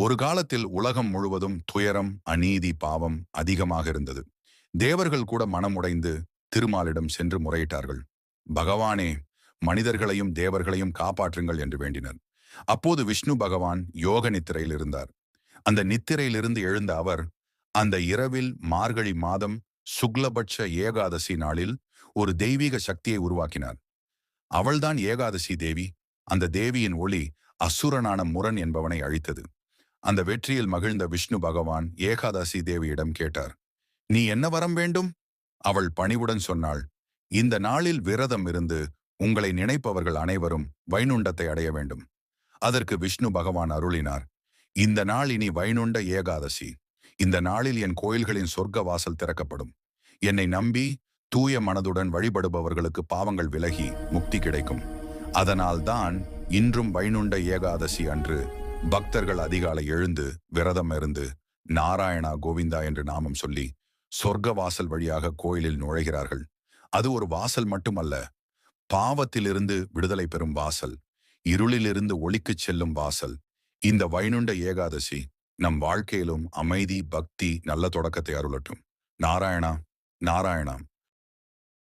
ஒரு காலத்தில் உலகம் முழுவதும் துயரம் அநீதி பாவம் அதிகமாக இருந்தது. தேவர்கள் கூட மனமுடைந்து திருமாலிடம் சென்று முறையிட்டார்கள். பகவானே மனிதர்களையும் தேவர்களையும் காப்பாற்றுங்கள் என்று வேண்டினர். அப்போது விஷ்ணு பகவான் யோக நித்திரையில் இருந்தார். அந்த நித்திரையிலிருந்து எழுந்த அவர் அந்த இரவில் மார்கழி மாதம் சுக்லபட்ச ஏகாதசி நாளில் ஒரு தெய்வீக சக்தியை உருவாக்கினார். அவள்தான் ஏகாதசி தேவி. அந்த தேவியின் ஒளி அசுரனான முரண் என்பவனை அழித்தது. அந்த வெற்றியில் மகிழ்ந்த விஷ்ணு பகவான் ஏகாதசி தேவியிடம் கேட்டார் நீ என்ன வரம் வேண்டும்? அவள் பணிவுடன் சொன்னாள் இந்த நாளில் விரதம் இருந்து உங்களை நினைப்பவர்கள் அனைவரும் வைனுண்டத்தை அடைய வேண்டும். அதற்கு விஷ்ணு பகவான் அருளினார் இந்த நாள் இனி வைணுண்ட ஏகாதசி. இந்த நாளில் என் கோயில்களின் சொர்க்க வாசல் திறக்கப்படும். என்னை நம்பி தூய மனதுடன் வழிபடுபவர்களுக்கு பாவங்கள் விலகி முக்தி கிடைக்கும். அதனால்தான் இன்றும் வைணுண்ட ஏகாதசி அன்று பக்தர்கள் அதிகாலை எழுந்து விரதம் இருந்து நாராயணா கோவிந்தா என்று நாமம் சொல்லி சொர்க்க வாசல் வழியாக கோயிலில் நுழைகிறார்கள். அது ஒரு வாசல் மட்டுமல்ல பாவத்திலிருந்து விடுதலை பெறும் வாசல் இருளிலிருந்து ஒளிக்குச் செல்லும் வாசல். இந்த வைனுண்ட ஏகாதசி நம் வாழ்க்கையிலும் அமைதி பக்தி நல்ல தொடக்கத்தை அருளட்டும். நாராயணா நாராயணா